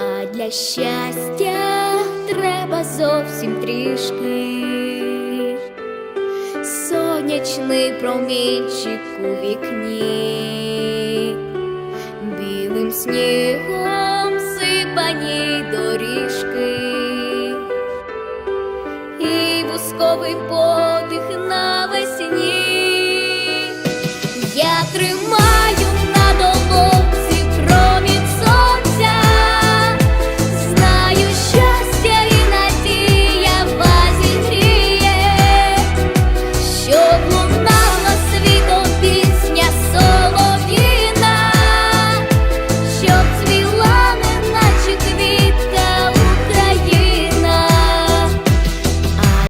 А для щастя треба зовсім трішки. Сонячний промінчик у вікні, білим снігом сипані доріжки, і бусковий подих навесні. Я тримаю